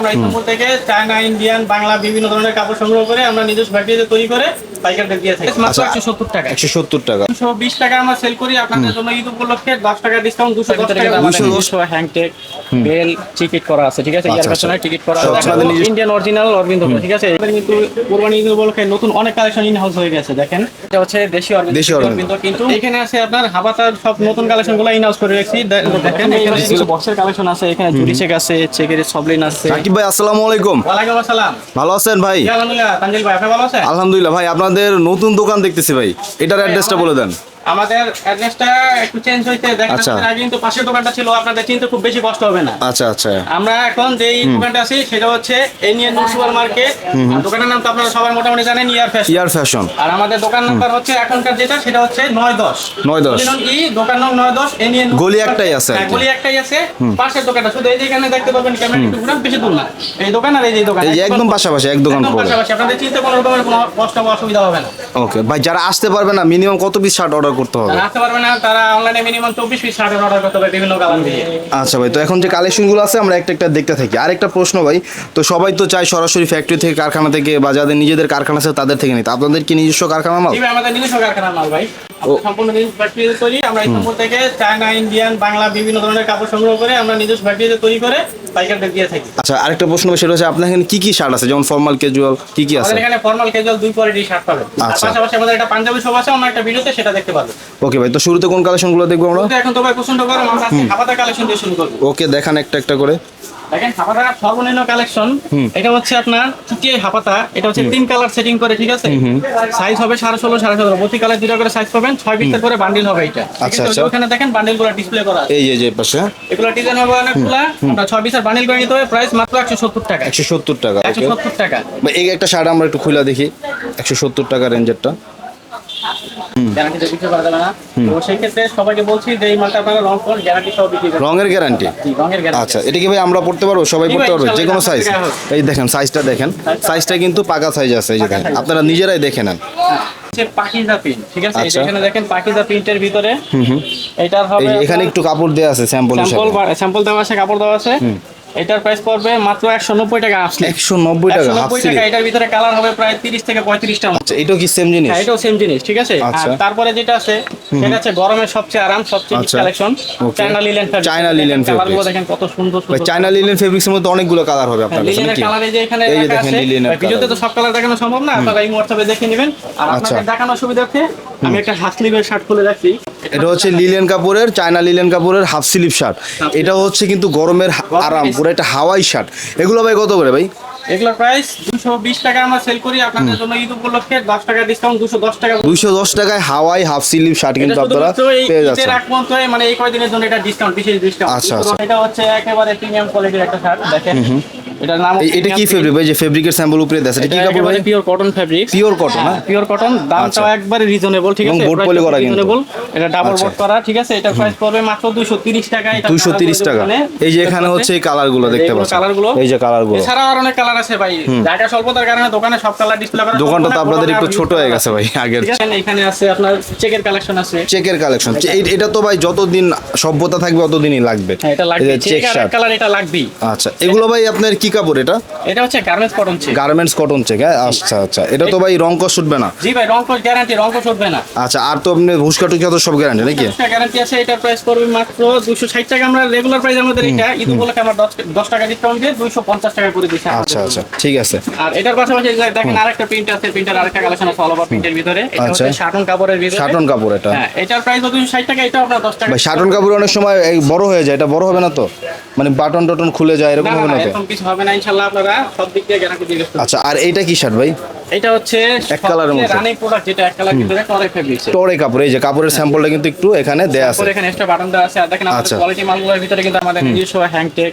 আমরা ইস্তাম্বুল থেকে China Indian Bangla বিভিন্ন ধরনের কাপড় সংগ্রহ করে আমরা নিজস্ব ফ্যাক্টরিতে তৈরি করে পাইকারদের দিয়ে থাকি। মাত্র আচ্ছা। একশো সত্তর টাকা। একশো সত্তর টাকা। দুশো বিশ টাকা আমরা সেল করি আপনাদের জন্য ঈদ উপলক্ষে। দশ টাকা ডিসকাউন্ট দুশো দশ টাকা দুশো দশ। হ্যাংটেক বেল টিকিট করা আছে ঠিক আছে? আচ্ছা, ইয়ার আচ্ছা। পেছনে টিকিট করা আছে। আপনাদের নিজস্ব- ইন্ডিয়ান অরিজিনাল অরবিন্দ ঠিক আছে? এবার কিন্তু কোরবানি ঈদ উপলক্ষে নতুন অনেক কালেকশন ইন হাউস হয়ে গেছে দেখেন। এটা হচ্ছে দেশি অরবিন্দ। দেশি অরবিন্দ। অরবিন্দ কিন্তু এখানে আছে আপনার হাবাতার সব নতুন কালেকশনগুলো ইন হাউস করে রাখছি। দেখেন এখানে কিছু বক্সের কালেকশন আছে এখানে জুরি চেক আছে চেকের সবলিন আছে। ভাই আসসালামু আলাইকুম। ওয়ালাইকুম আসসালাম। ভালো আছেন ভাই? আলহামদুলিল্লাহ। ভাই আপনাদের নতুন দোকান দেখতেছি ভাই। এটার অ্যাড্রেসটা বলে দেন। আমাদের অ্যাড্রেসটা একটু চেঞ্জ হইতে দেখা আচ্ছা। আগে কিন্তু পাশের দোকানটা ছিল আপনাদের চিনতে খুব বেশি কষ্ট হবে না। আচ্ছা আচ্ছা। আমরা এখন যেই দোকানটা আছি সেটা হচ্ছে এনিয়ান সুপার মার্কেট দোকানের নাম তো আপনারা সবাই মোটামুটি জানেন ইয়ার ফ্যাশন ইয়ার ফ্যাশন আর আমাদের দোকান নাম্বার হচ্ছে এখনকার যেটা সেটা হচ্ছে নয় দশ। 9-10 ই দোকান নং নয় দশ এনিয়ান গলি একটাই আছে হ্যাঁ, গলি একটাই আছে। পাশের দোকানটা শুধু এই যে এখানে দেখতে পাবেন ক্যামেরা একটু বেশি দূর না। এই দোকান আর এই যে দোকান এই একদম পাশাপাশি এক দোকান পাশাপাশি। আপনাদের চিনতে কোনো রকমের কোনো কষ্ট বা অসুবিধা হবে না। ওকে ভাই যারা আসতে পারবে না মিনিমাম কত পিস শার্ট অর্ডার করতে হবে। আসতে পারবে না তারা অনলাইনে মিনিমাম চব্বিশ পিস শার্টের অর্ডার করতে হবে বিভিন্ন কালার দিয়ে। আচ্ছা ভাই তো এখন যে কালেকশনগুলো আছে আমরা একটা একটা দেখতে থাকি। আরেকটা প্রশ্ন ভাই তো সবাই তো চায় সরাসরি ফ্যাক্টরি থেকে কারখানা থেকে বা যাদের নিজেদের কারখানা আছে তাদের থেকে নিতে। আপনাদের কি নিজস্ব কারখানা মাল? আমাদের নিজস্ব কারখানার মাল ভাই। সম্পূর্ণ নিজস্ব ফ্যাক্টরিতে তৈরি আমরা ইস্তাম্বুল থেকে চায়না ইন্ডিয়ান বাংলা বিভিন্ন ধরনের কাপড় সংগ্রহ করে আমরা নিজস্ব ফ্যাক্টরিতে তৈরি করে পাইকারদের দিয়ে থাকি। আচ্ছা আরেকটা প্রশ্ন সেটা হচ্ছে আপনার এখানে কি কি শার্ট আছে? যেমন ফর্মাল ক্যাজুয়াল কি কি আছে? আমাদের এখানে ফর্মাল ক্যাজুয়াল দুই শার্ট পাবেন। আচ্ছা। পাশাপাশি আমাদের একটা পাঞ্জাবি শপ আছে অন্য একটা ভিডিওতে সেটা দেখতে পাবেন ওকে ভাই তো শুরুতে কোন কালেকশনগুলো দেখব আমরা? এখন তো ভাই প্রচণ্ড গরম আমরা আজকে হাবাতা কালেকশন দিয়ে শুরু করব। ওকে দেখান একটা একটা করে। দেখেন হাপাতা সর্বনিম্ন কালেকশন এটা হচ্ছে আপনার চুটিয়ে হাপাতা এটা হচ্ছে তিন কালার সেটিং করে ঠিক আছে? সাইজ হবে সাড়ে ষোলো সাড়ে সতেরো। প্রতি কালার দুটো করে সাইজ পাবেন ছয় পিসের করে বান্ডিল হবে এটা। আচ্ছা, আচ্ছা। ওখানে দেখেন বান্ডিলগুলো ডিসপ্লে করা আছে। এই যে পাশে। এগুলো ডিজাইন হবে অনেকগুলো আপনার ছয় পিসের বান্ডিল করে নিতে হবে প্রাইস মাত্র একশো সত্তর টাকা। একশো সত্তর টাকা একশো সত্তর টাকা। ভাই এই একটা শার্ট আমরা একটু খুলে দেখি। একশো সত্তর টাকা রেঞ্জেরটা গ্যারান্টি বিক্রি করা যাবে না। তো সেই ক্ষেত্রে সবাইকে বলছি যে এই মালটা আপনারা রং কোন গ্যারান্টি সহ বিক্রি করবেন। রঙের গ্যারান্টি জি, রঙের গ্যারান্টি আচ্ছা এটা কি ভাই আমরা পড়তে পারব? সবাই পড়তে পারবে? যে কোনো সাইজ এই দেখেন সাইজটা দেখেন। সাইজটা কিন্তু পাকা সাইজ আছে এই যে দেখেন। আপনারা নিজেরাই দেখে নেন। হচ্ছে পাকিজা প্রিন্ট ঠিক আছে? এই যে আচ্ছা। এখানে দেখেন পাকিজা প্রিন্টের ভিতরে। এটার হবে যে এখানে একটু কাপড় দেওয়া আছে স্যাম্পল স্যাম্পল হিসাবে স্যাম্পল দেওয়া আছে কাপড় দেওয়া আছে। এটার প্রাইস পড়বে মাত্র একশো নব্বই টাকা আসলে একশো নব্বই টাকা হাফ নব্বই সিলি টাকা এটার ভিতরে কালার হবে প্রায় তিরিশ থেকে পঁয়ত্রিশটা আচ্ছা এটাও কি সেম জিনিস? হ্যাঁ এটাও সেম জিনিস ঠিক আছে? আচ্ছা। আর তারপরে যেটা আছে সেটা হচ্ছে গরমের সবচেয়ে আরাম সবচেয়ে আচ্ছা। Collection. China linen fabric China linen কালারগুলো fabrics। দেখেন কত সুন্দর সুন্দর। চায়না লিলেন ফেব্রিক্সের মধ্যে অনেকগুলো কালার হবে আপনার কাছে লিলেনের কালার যে এখানে এই যে দেখেন আছে ভাই, ভিডিওতে তো সব কালার দেখানো সম্ভব না আপনারা এই হোয়াটসঅ্যাপে দেখে নেবেন। আর আচ্ছা। আপনাদের দেখানোর সুবিধার্থে আমি একটা হাত স্লিভের শার্ট খুলে রাখছি। এটা হচ্ছে লিলেন কাপড়ের চায়না লিলেন কাপড়ের হাফ স্লিভ শার্ট এটা হচ্ছে কিন্তু গরমের আরাম পুরো একটা হাওয়াই শার্ট এগুলো ভাই কত করে ভাই? এগুলোর প্রাইস দুশো বিশ টাকা আমরা সেল করি আপনাদের জন্য ঈদ উপলক্ষে দশ টাকা ডিসকাউন্ট দুশো দশ টাকা দুইশো দশ টাকায় হাওয়াই হাফ স্লিভ শার্ট কিন্তু আপনারা পেয়ে যাচ্ছেন। পর্যন্ত মানে এই কয়দিনের জন্য এটা ডিসকাউন্ট বিশেষ ডিসকাউন্ট আচ্ছা, আচ্ছা। এটা হচ্ছে একেবারে প্রিমিয়াম কোয়ালিটির একটা শার্ট দেখেন। এটার নাম এটা কি ফেব্রিক ভাই যে ফেব্রিকের স্যাম্পল উপরে এটা কি কাপড় ভাই pure cotton fabric pure cotton না? পিওর কটন দামটাও আচ্ছা। একবারে রিজনেবল ঠিক আছে? board poly করা কিন্তু। এটা ডাবল আচ্ছা। বোর্ড করা ঠিক আছে? এটা প্রাইস পড়বে মাত্র 230 টাকা এটা দুইশো তিরিশ colour টাকা এই যে এখানে হচ্ছে এই কালারগুলো দেখতে পাচ্ছেন। colour গুলো। এই যে কালারগুলো এছাড়া আর অনেক কালার আছে ভাই। জায়গা স্বল্পতার কারণে দোকানে সব কালার ডিসপ্লে করা দোকানটা তো আপনাদের একটু ছোট হয়ে গেছে ভাই আগের এখানে আছে আপনার চেকের কালেকশন আছে। চেকের কালেকশন এটা তো ভাই যতদিন সভ্যতা থাকবে ততদিনই লাগবে। হ্যাঁ এটা লাগবে। চেক কালার এটা লাগবেই। আচ্ছা এগুলো ভাই আপনার কি কাপড় এটা? এটা হচ্ছে garments cotton check garments cotton check হ্যাঁ আচ্ছা আচ্ছা। এটা তো ভাই রং কষ উঠবে না। জি ভাই রং গ্যারান্টি রং কোড উঠবে না। আচ্ছা আর তো আপনি ভুসকা তো সব গ্যারান্টি নাকি? গ্যারান্টি আছে এটার প্রাইস পড়বে মাত্র দুশো ষাট টাকা। আমরা রেগুলার প্রাইস আমাদের এটা ঈদ উপলক্ষে আমরা দশ দশ টাকা ডিসকাউন্ট দিয়ে দুইশো পঞ্চাশ টাকা করে দিচ্ছি আচ্ছা আচ্ছা ঠিক আছে। আর এটার পাশাপাশি দেখেন আরেকটা প্রিন্ট আছে প্রিন্টার আরেকটা কালেকশন আছে অল ওভার প্রিন্টের ভিতরে। এটা আচ্ছা। হচ্ছে শাটন কাপড়ের ভিতরে। শাটন কাপড় এটা। হ্যাঁ এটার প্রাইস দুশো ষাট টাকা এটাও আপনার দশ টাকা ভাই শাটন কাপড় অনেক সময় বড় হয়ে যায় এটা বড় হবে না তো? মানে বাটন টটন খুলে যায় এরকম হবে না, না তো? কিছু হবে আচ্ছা আর এইটা কি শার্ট ভাই? এটা হচ্ছে এক colour-এর মধ্যে। রানিং প্রোডাক্ট যেটা এক কালার ভিতরে টরে ফেব্রিক্স টরে কাপড় এই যে কাপড়ের স্যাম্পলটা কিন্তু একটু এখানে দেয়া আছে। এখানে এক্সট্রা বাটন আছে। আর দেখেন আমাদের আচ্ছা। কোয়ালিটি মালগুলোর ভিতরে কিন্তু আমাদের নিজস্ব হ্যাংটেক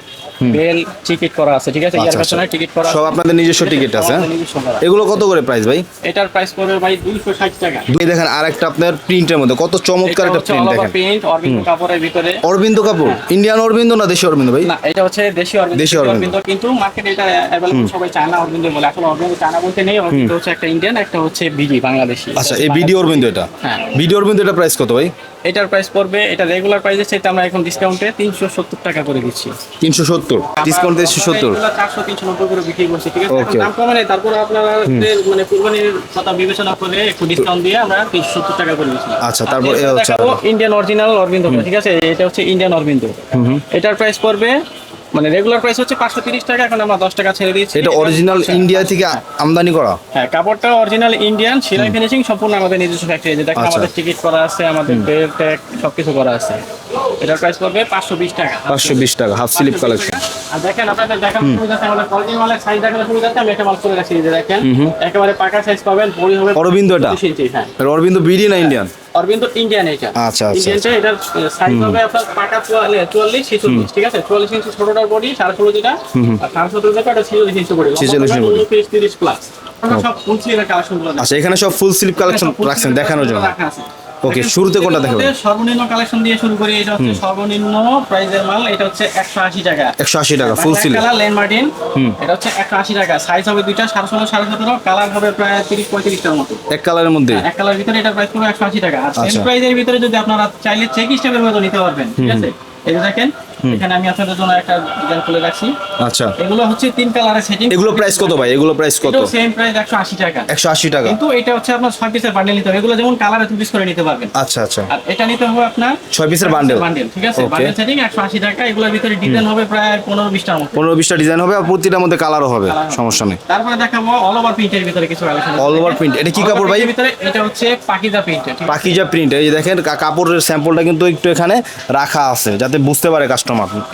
বেল টিকিট করা আছে ঠিক আছে? ইয়ার আচ্ছা, পেছনে আচ্ছা। টিকিট করা সব আপনাদের নিজস্ব টিকিট আছে হ্যাঁ? করা। এগুলো কত করে প্রাইস ভাই? এটার প্রাইস পড়বে ভাই দুইশো ষাট টাকা। দুই দেখেন আর একটা আপনার প্রিন্টের মধ্যে। কত চমৎকার একটা প্রিন্ট দেখেন। প্রিন্ট অরবিন্দ কাপড়ের ভিতরে। অরবিন্দ কাপড়? ইন্ডিয়ান অরবিন্দ না দেশি অরবিন্দ ভাই? না এটা হচ্ছে দেশি অরবিন্দ দেশি অরবিন্দ। কিন্তু মার্কেটে এটা সবাই চায়না অরবিন্দ বলে। আসলে অরবিন্দ চায়না বলতে নেই অরবিন্দ হচ্ছে একটা ইন্ডিয়ান একটা হচ্ছে বিজি বাংলাদেশি। আচ্ছা এই ভিডিও অরবিন্দ এটা? হ্যাঁ। ভিডিও অরবিন্দ এটা প্রাইস কত ভাই? এটার প্রাইস পড়বে এটা রেগুলার প্রাইসের চাইতে আমরা এখন ডিসকাউন্টে তিনশো সত্তর টাকা করে দিচ্ছি। তিনশো সত্তর? ডিসকাউন্ট দিয়েছে সত্তর? চারশো তিনশো নব্বই করে বিক্রি করছি ঠিক আছে? দাম কমে নেই তারপরে আপনারা মানে কুরবানির কথা বিবেচনা করে একটু ডিসকাউন্ট দিয়ে আমরা তিনশো সত্তর টাকা করে দিচ্ছি। আচ্ছা, তারপর ইন্ডিয়ান অরিজিনাল অরবিন্দ ঠিক আছে? এটা হচ্ছে ইন্ডিয়ান অরবিন্দ। এটার প্রাইস পড়বে মানে রেগুলার প্রাইস হচ্ছে পাঁচশো তিরিশ টাকা এখন আমরা দশ টাকা ছেড়ে দিয়েছি। এটা অরিজিনাল ইন্ডিয়া থেকে আমদানি করা? হ্যাঁ কাপড়টা অরিজিনাল ইন্ডিয়ান সেলাই ফিনিশিং সম্পূর্ণ আমাদের নিজস্ব ফ্যাক্টরি যে দেখেন আচ্ছা। আমাদের টিকিট করা আছে আমাদের বেল ট্যাগ সবকিছু করা আছে। এটার প্রাইস পড়বে পাঁচশো বিশ টাকা। পাঁচশো বিশ টাকা হাফ স্লিপ কালেকশন আর দেখেন আপনাদের সুবিধা আছে আমাদের সাইজ সুবিধা আছে আমি একটা মাল করে রাখছি দেখেন। একেবারে পাকা সাইজ পাবেন বড়ি হবে অরবিন্দ এটা? হ্যাঁ। অরবিন্দ বিডি না ইন্ডিয়ান অরবিন্দ ইন্ডিয়ান এটা। আচ্ছা, আচ্ছা, ইন্ডিয়ানটা এটার সাইজ হবে আপনার পাটা চুয়াল্লিশ ছেচল্লিশ ঠিক আছে? চুয়াল্লিশ ইঞ্চি ছোটটার বডি সাড়ে ষোলো যেটা। আর সাড়ে সতেরো যেটা এটা ছেচল্লিশ ইঞ্চি বডি 46 ইঞ্চি body। উনত্রিশ প্লাস আচ্ছা এখানে সব ফুল স্লিপ কালেকশন রাখছেন দেখানোর জন্য। Okay, শুরুতে কোনটা দেখাবেন? সর্বনিম্ন কালেকশন দিয়ে শুরু করি এটা হচ্ছে সর্বনিম্ন প্রাইজের মাল এটা হচ্ছে একশো আশি টাকা। একশো আশি টাকা full seal colour lane Martin এটা হচ্ছে একশো আশি টাকা। সাইজ হবে দুইটা সাড়ে ষোলো সাড়ে সতেরো কালার হবে প্রায় তিরিশ পঁয়ত্রিশটার মতো। এক কালারের মধ্যে? এক কালারের ভিতরে এটা প্রাইস পড়বে একশো আশি টাকা। আর সেম আচ্ছা। প্রাইজের ভিতরে যদি আপনারা চাইলে চেক স্টেপের মতো নিতে পারবেন ঠিক আছে? এটা দেখেন এখানে আমি আপনাদের জন্য একটা ডিজাইন খুলে রাখছি। আচ্ছা। এগুলো হচ্ছে তিন কালারের সেটিং এগুলো প্রাইস কত ভাই? এগুলো প্রাইস কত? সেম প্রাইস একশো আশি টাকা। একশো আশি টাকা। কিন্তু এটা হচ্ছে আপনার ছয় পিসের বান্ডেল নিতে হবে। এগুলো যেমন কালারে পিস করে নিতে পারবেন। আচ্ছা আচ্ছা। আর এটা নিতে হবে আপনার ছয় পিসের বান্ডেল বান্ডেল ঠিক আছে? বান্ডেল সেটিং একশো আশি টাকা। এগুলোর ভিতরে ডিটেল হবে প্রায় পনেরো বিশটার মতো। পনেরো বিশটা ডিজাইন হবে আর প্রতিটার মধ্যে কালারও হবে। সমস্যা নেই। তারপরে দেখাবো অল ওভার প্রিন্টের ভিতরে কিছু কালেকশন All over print, এটা কি কাপড় ভাই? ভিতরে এটা হচ্ছে পাকিজা আছে? পাখিজা প্রিন্ট এই দেখেন কাপড়ের স্যাম্পলটা কিন্তু একটু এখানে রাখা আছে যাতে বুঝতে পারে কাস্টমার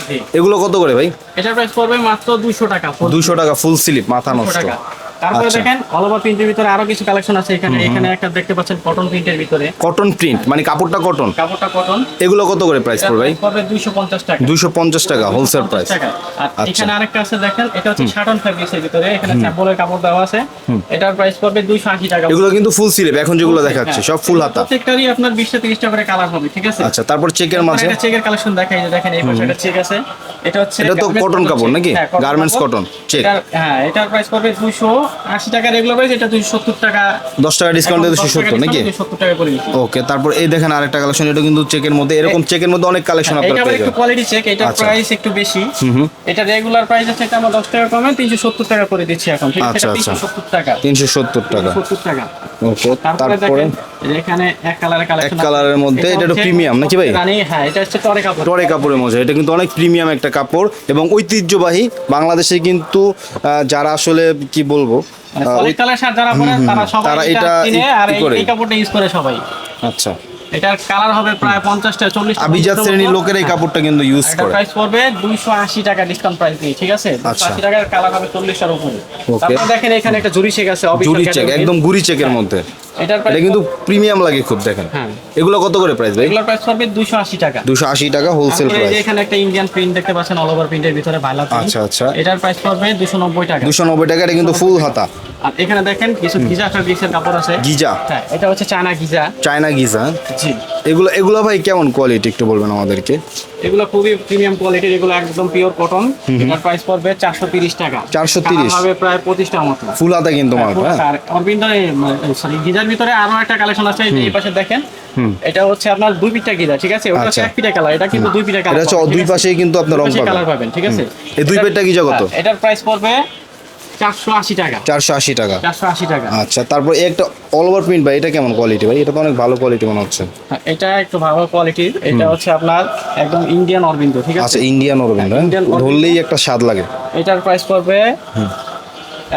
জি। এগুলো কত করে ভাই? এটা প্রাইস পড়বে মাত্র 200 টাকা full দুশো টাকা ফুল স্লিপ মাথা 200 নষ্ট। টাকা। তারপরে আচ্ছা। দেখেন অল ওভার প্রিন্টের ভিতরে আরও কিছু কালেকশন আছে এখানে। এখানে একটা দেখতে পাচ্ছেন কটন প্রিন্টের ভিতরে। কটন প্রিন্ট মানে কাপড়টা কটন কাপড়টা কটন এগুলো কত করে প্রাইস পড়বে ভাই? পড়বে 250 টাকা। দুশো পঞ্চাশ টাকা হোলসেল প্রাইস আর আচ্ছা। এখানে আরেকটা আছে দেখেন এটা হচ্ছে শাটন ভিতরে। এখানে স্যাম্পলের কাপড় দেওয়া আছে। এটার প্রাইস পড়বে 280 টাকা। এগুলো কিন্তু ফুল স্লিপ এখন যেগুলো দেখাচ্ছে হ্যাঁ। সব ফুল হাতা। প্রত্যেকটারই আপনার 20 টা 30 টা করে কালার হবে ঠিক আছে? আচ্ছা তারপর চেকের মাঝে। এটা চেকের কালেকশন দেখাই যে দেখেন এই পাশে একটা চেক আছে। এটা হচ্ছে এটা তো cotton কাপড় নাকি? cotton, check। এটার- হ্যাঁ এটার প্রাইস পড়বে 280 টাকা রেগুলার প্রাইস এটা 270 টাকা। দশ টাকা ডিসকাউন্ট দিয়ে দুশো সত্তর নাকি? 270 টাকা করে ওকে তারপর এই দেখেন আরেকটা কালেকশন এটা কিন্তু চেকের মধ্যে এরকম চেকের মধ্যে অনেক কালেকশন আপনারা এটা আবার পেয়ে একটু কোয়ালিটি চেক আচ্ছা। প্রাইস একটু বেশি। এটা রেগুলার প্রাইস আছে এটা আমরা 10 টাকা কমে 370 টাকা করে দিচ্ছি এখন। আচ্ছা, আচ্ছা। 370 টাকা। তিনশো সত্তর টাকা। 70 টাকা। ওকে তারপরে তারপরে দেখেন এই যে এখানে এক কালারের কালেকশন এক কালারের মধ্যে, এটা একটু প্রিমিয়াম নাকি ভাই? রানী হ্যাঁ এটা হচ্ছে টরে কাপড়। টরে কাপড়ের মধ্যে এটা কিন্তু অনেক প্রিমিয়াম একটা কাপড় এবং ঐতিহ্যবাহী। বাংলাদেশে কিন্তু যারা আসলে কি বলব যারা তারা এটা ইউজ করে সবাই। আচ্ছা। এটার কালার হবে প্রায় 50 টা 40 টা আভিজাত 50 টা শ্রেণির লোকের এই কাপড়টা কিন্তু ইউজ করে। প্রাইস পড়বে 280 টাকা ডিসকাউন্ট প্রাইস দিয়ে ঠিক আছে? আচ্ছা। 280 টাকার কালার হবে 40 টার উপরে. তারপর দেখেন এখানে একটা জুরি শেক আছে জুরি চেক একদম গুড়ি চেকের মধ্যে। এটা কিন্তু প্রিমিয়াম লাগে খুব দেখেন। হ্যাঁ। এগুলো কত করে প্রাইস ভাই? এগুলোর প্রাইস পড়বে 280 টাকা। দুশো আশি টাকা হোলসেল প্রাইস এখানে একটা ইন্ডিয়ান প্রিন্ট দেখতে পাচ্ছেন অল ওভার প্রিন্টের ভিতরে ভাইলা আচ্ছা, আচ্ছা। এটার প্রাইস পড়বে 290 টাকা। দুশো নব্বই টাকা এটা কিন্তু ফুল হাতা। আর এখানে দেখেন কিছু গিজা ফেব্রিক্সের কাপড় আছে। গিজা? হ্যাঁ এটা হচ্ছে চায়না গিজা। China Giza? জি। এগুলো এগুলো ভাই কেমন কোয়ালিটি একটু বলবেন আমাদেরকে? এগুলো খুবই প্রিমিয়াম কোয়ালিটির এগুলো একদম পিওর কটন এটার প্রাইস পড়বে চারশো তিরিশ টাকা। 430 হবে প্রায় পঁচিশটার মতো। ফুল হাতা কিন্তু মাল হ্যাঁ আর অরবিন্দ সরি গিজার ভিতরে আরও একটা কালেকশন আছে এই পাশে দেখেন। এটা হচ্ছে আপনার দুই পিঠা গিজা ঠিক আছে? ওটা হচ্ছে আচ্ছা। এক পিঠা কালার এটা কিন্তু দুই পিঠা কালার এটা হচ্ছে দুই পাশেই কিন্তু আপনার রং পাবেন। ঠিক আছে? এই দুই পেটটা গিজা কত? হ্যাঁ, এটার প্রাইস পড়বে চারশো আশি টাকা। চারশো আশি টাকা। চারশো আশি টাকা। আচ্ছা তারপর একটা অল ওভার প্রিন্ট ভাই এটা কেমন কোয়ালিটি ভাই? এটা তো অনেক ভালো কোয়ালিটি মনে হচ্ছে। হ্যাঁ, এটা একটু ভালো কোয়ালিটির এটা হচ্ছে আপনার একদম ইন্ডিয়ান অরবিন্দ ঠিক আছে? আচ্ছা ইন্ডিয়ান অরবিন্দ হ্যাঁ? ধরলেই একটা স্বাদ লাগে। এটার প্রাইস পড়বে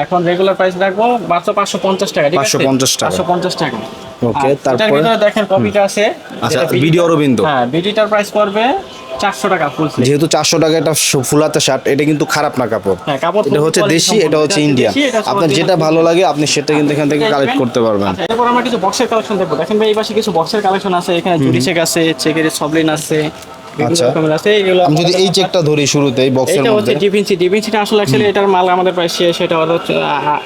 এখন রেগুলার প্রাইস রাখব মাত্র পাঁচশো পঞ্চাশ টাকা ঠিক আছে? 550 টাকা। পাঁচশো পঞ্চাশ টাকা। আর তারপরে? দেখেন কপিটা আছে আচ্ছা বিডি অরবিন্দ। হ্যাঁ বিডিটার প্রাইস পড়বে চারশো টাকা ফুল যেহেতু চারশো টাকা একটা ফুল হাতা শার্ট এটা কিন্তু খারাপ না কাপড়। হ্যাঁ, কাপড় এটা হচ্ছে দেশি এটা হচ্ছে হচ্ছে আপনার যেটা ভালো লাগে আপনি সেটা কিন্তু এখান থেকে কালেক্ট করতে পারবেন। আচ্ছা, এরপর আমরা কিছু বক্সের কালেকশন দেখব। দেখেন ভাই এই পাশে কিছু বক্সের কালেকশন আছে এখানে জুরি চেক আছে চেকের সবলিন আছে। আচ্ছা। রকমের আছে এগুলো আমি যদি এই চেকটা ধরি শুরুতে এই বক্সের এটা হচ্ছে ডিভিনসি ডিভিনসিটা আসলে অ্যাকচুয়ালি এটার মাল আমাদের শেষ হচ্ছে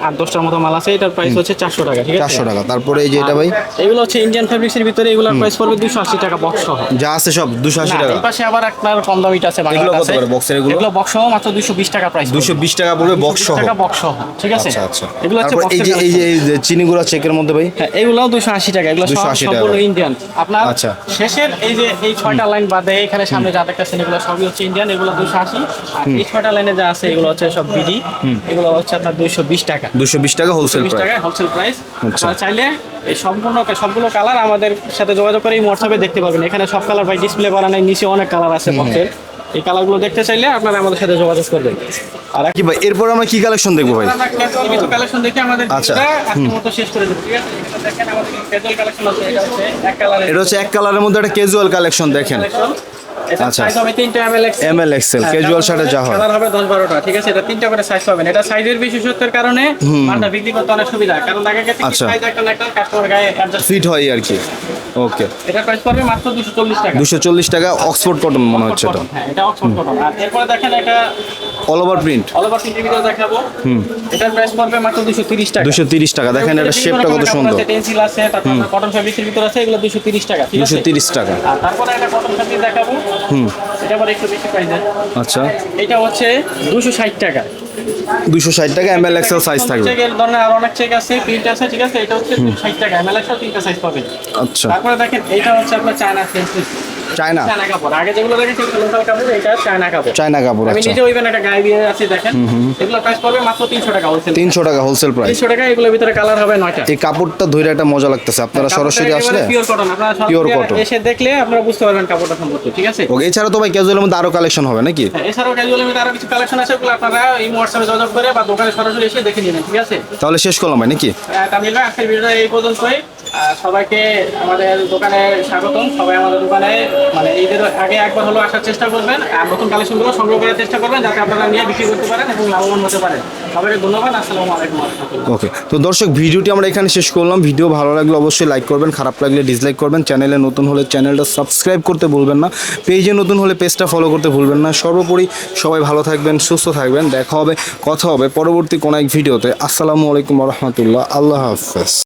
আট দশটার মতো মাল আছে এটার প্রাইস হচ্ছে চারশো টাকা ঠিক আছে? চারশো টাকা। তারপরে এই যে এটা ভাই? এগুলো হচ্ছে ইন্ডিয়ান ফেব্রিক্সের ভিতরে এগুলোর প্রাইস পড়বে দুশো আশি টাকা বক্স সহ। যা আছে সব দুশো আশি টাকা। এই পাশে আবার আপনার কম দামিটা আছে বাংলার এগুলো কত করে box-এর এগুলো? এগুলো বক্স সহ মাত্র দুশো বিশ টাকা প্রাইস দুশো বিশ টাকা পড়বে বক্স সহ। টাকা বক্স সহ ঠিক আছে? আচ্ছা আচ্ছা। এগুলো হচ্ছে এই যে এই যে চেকের মধ্যে ভাই? হ্যাঁ, এগুলোও দুশো আশি টাকা এগুলো সব 280 টাকা। সম্পূর্ণ ইন্ডিয়ান আপনার আচ্ছা। শেষের এই যে এই ছয়টা লাইন বাদে এখানে এখানে সামনে যা দেখতেছেন এগুলো সবই হচ্ছে ইন্ডিয়ান এগুলো দুশো আশি। আর এই ছটা লাইনে যা আছে এগুলো হচ্ছে সব বিডি এগুলো হচ্ছে আপনার দুইশো বিশ টাকা। দুশো বিশ টাকা হোলসেল টাকা হোলসেল প্রাইস। আপনারা চাইলে এই সম্পূর্ণ সবগুলো কালার আমাদের সাথে যোগাযোগ করে এই হোয়াটসঅ্যাপে দেখতে পাবেন এখানে সব কালার ভাই ডিসপ্লে করা নাই নিচে অনেক কালার আছে বক্সের এই কালারগুলো দেখতে চাইলে আপনারা আমাদের সাথে যোগাযোগ করবেন। আর কি ভাই এরপর আমরা কি কালেকশন দেখব ভাই? কিছু কালেকশন দেখে আমাদের আচ্ছা। মতো শেষ করে দেবো। ঠিক আছে? দেখেন আমাদের ক্যাজুয়াল কালেকশন আছে এটা হচ্ছে এক কালারের এটা হচ্ছে এক কালারের মধ্যে একটা ক্যাজুয়াল কালেকশন দেখেন। সাইজ হবে এমএল শার্টে যা হয়। কালার হবে 10 12টা ঠিক আছে? এটা তিনটা করে সাইজ পাবেন। এটা সাইজের বিশেষত্বের কারণে মালটা বিক্রি করতে অনেক সুবিধা কারণ দেখা গেছে আচ্ছা। সাইজ একটা না একটা কাস্টমার গায়ে অ্যাডজাস্ট ফিট হয় আর কি। ওকে এটা প্রাইস পড়বে মাত্র 240 টাকা। দুশো চল্লিশ টাকা অক্সফোর্ড কটন মনে হচ্ছে এটা। হ্যাঁ এটা অক্সফোর্ড কটন আর এরপরে দেখেন এটা all over print all over প্রিন্টের দেখাবো। এটার প্রাইস পড়বে মাত্র 230 টাকা। দুশো তিরিশ টাকা। দেখেন এটা শেপটা কত সুন্দর। টেন্সিল আছে তারপর কটন ফেব্রিকের ভিতরে আছে এগুলো 230 টাকা আর তারপরে কটন ফেব্রিক দেখাবো। হুম। এটা আবার একটু বেশি প্রাইসের আচ্ছা। এটা হচ্ছে 260 টাকা। দুশো ষাট টাকা এম এক্সেল সাইজ থাকবে। চেকের ধরনের আর অনেক চেক আছে প্রিন্ট আছে ঠিক আছে? এটা হচ্ছে 260 টাকা এমএল একশো তিনটা সাইজ পাবেন। আচ্ছা। তারপরে দেখেন এটা হচ্ছে আপনার চায়না ফেন্সিল চায়না? চায়না কাপড়। আগে যেগুলো দেখেছি লোকাল কাপড় এটা চায়না কাপড়। চায়না কাপড় আমি আচ্ছা। নিজে ওইখানে একটা গায়ে দিয়ে আছি দেখেন। এগুলো প্রাইস পড়বে মাত্র 300 টাকা হোলসেল তিনশো টাকা হোলসেল প্রাইস তিনশো টাকা এগুলোর ভিতরে কালার হবে নয়টা। এই কাপড়টা ধরে একটা মজা লাগতেছে। আপনারা সরাসরি আসলে পিওর কটন আপনারা সরাসরি cotton। এসে দেখলে আপনারা বুঝতে পারবেন কাপড়টা সম্পর্কে ঠিক আছে? ওকে এছাড়া তো ভাই ক্যাজুয়ালের মধ্যে আরও কালেকশন হবে নাকি? হ্যাঁ, এছাড়াও ক্যাজুয়াল মধ্যে আরও কিছু কালেকশন আছে ওগুলো আপনারা এই হোয়াটসঅ্যাপে যোগাযোগ করে বা দোকানে সরাসরি এসে দেখে নেবেন ঠিক আছে? তাহলে শেষ করলাম ভাই নাকি? আহ, তামিল আজকের ভিডিওটা এই পর্যন্তই। সবাইকে আমাদের দোকানে স্বাগতম। সবাই আমাদের দোকানে মানে ঈদের আগে একবার হলো আসার চেষ্টা করবেন, আর নতুন কালেকশনগুলো সংগ্রহ করার চেষ্টা করবেন যাতে আপনারা নিয়ে বিক্রি করতে পারেন এবং লাভবান হতে পারেন। সবাইকে ধন্যবাদ, আসসালামু আলাইকুম ওকে, তো দর্শক, ভিডিওটি আমরা এখানে শেষ করলাম। ভিডিও ভালো লাগলে অবশ্যই লাইক করবেন, খারাপ লাগলে ডিসলাইক করবেন। চ্যানেলে নতুন হলে চ্যানেলটা সাবস্ক্রাইব করতে ভুলবেন না। পেজে নতুন হলে পেজটা ফলো করতে ভুলবেন না। সর্বোপরি সবাই ভালো থাকবেন, সুস্থ থাকবেন। দেখা হবে, কথা হবে পরবর্তী কোনো এক ভিডিওতে। আসসালামু আলাইকুম রহমতুল্লাহ। আল্লাহ হাফেজ।